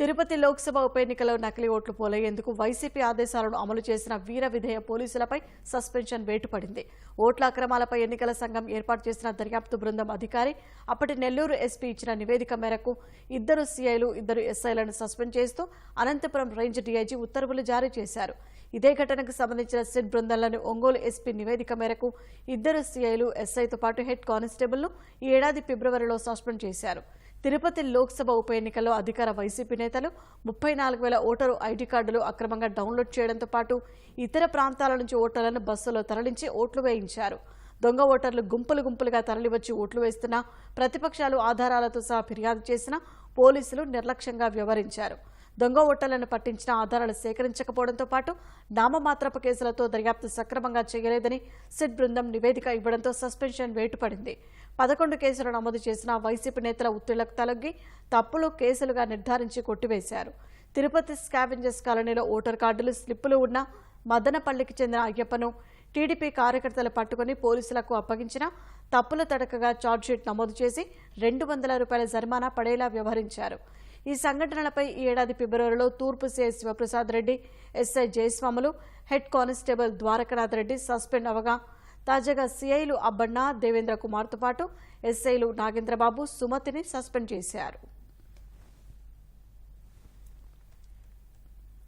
తిరుపతి లోక్సభ ఉప ఎన్నికలో నకిలీ ఓట్లు పోలయ్యేందుకు వైసీపీ ఆదేశాలను అమలు చేసిన వీర విధేయ పోలీసులపై సస్పెన్షన్ వేటుపడింది. ఓట్ల అక్రమాలపై ఎన్నికల సంఘం ఏర్పాటు చేసిన దర్యాప్తు బృందం అధికారి అప్పటి నెల్లూరు ఎస్పీ ఇచ్చిన నివేదిక మేరకు ఇద్దరు సీఐలు ఇద్దరు ఎస్ఐలను సస్పెండ్ చేస్తూ అనంతపురం రేంజ్ డీఐజీ ఉత్తర్వులు జారీ చేశారు. ఇదే ఘటనకు సంబంధించిన సిట్ బృందాలను ఒంగోలు ఎస్పీ నివేదిక మేరకు ఇద్దరు సీఐలు ఎస్ఐతో పాటు హెడ్ కానిస్టేబుల్ను ఈ ఏడాది ఫిబ్రవరిలో సస్పెండ్ చేశారు. తిరుపతి లోక్సభ ఉప ఎన్నికల్లో అధికార వైసీపీ నేతలు ముప్పై నాలుగు వేల ఓటరు ఐడీ కార్డులు అక్రమంగా డౌన్లోడ్ చేయడంతో పాటు ఇతర ప్రాంతాల నుంచి ఓటర్లను బస్సులో తరలించి ఓట్లు వేయించారు. దొంగ ఓటర్లు గుంపులు గుంపులుగా తరలివచ్చి ఓట్లు వేస్తున్నా ప్రతిపక్షాలు ఆధారాలతో సహా ఫిర్యాదు చేసినా పోలీసులు నిర్లక్ష్యంగా వ్యవహరించారు. దొంగ ఓటర్లను పట్టించిన ఆధారాలు సేకరించకపోవడంతో పాటు నామమాత్రపు కేసులతో దర్యాప్తు సక్రమంగా చేయలేదని సిట్ బృందం నివేదిక ఇవ్వడంతో సస్పెన్షన్ వేటుపడింది. పదకొండు కేసులు నమోదు చేసిన వైసీపీ నేతల ఒత్తిళ్ళకు తలొగ్గి తప్పులు కేసులుగా నిర్ధారించి కొట్టివేశారు. తిరుపతి స్కావెంజర్స్ కాలనీలో ఓటర్ కార్డులు స్లిప్పులు ఉన్న మదనపల్లికి చెందిన అయ్యప్పను టీడీపీ కార్యకర్తలు పట్టుకుని పోలీసులకు అప్పగించిన తప్పుల తడకగా ఛార్జ్షీట్ నమోదు చేసి రెండు వందల రూపాయల జరిమానా పడేలా వ్యవహరించారు. ఈ సంఘటనలపై ఈ ఏడాది ఫిబ్రవరిలో తూర్పు CI Shivaprasad Reddy SI Jayaswamulu head constable Dwarakanath Reddy suspend అవగా తాజాగా సీఐలు అబ్బన్న దేవేంద్ర కుమార్తో పాటు ఎస్ఐలు నాగేంద్రబాబు సుమతిని సస్పెండ్ చేశారు.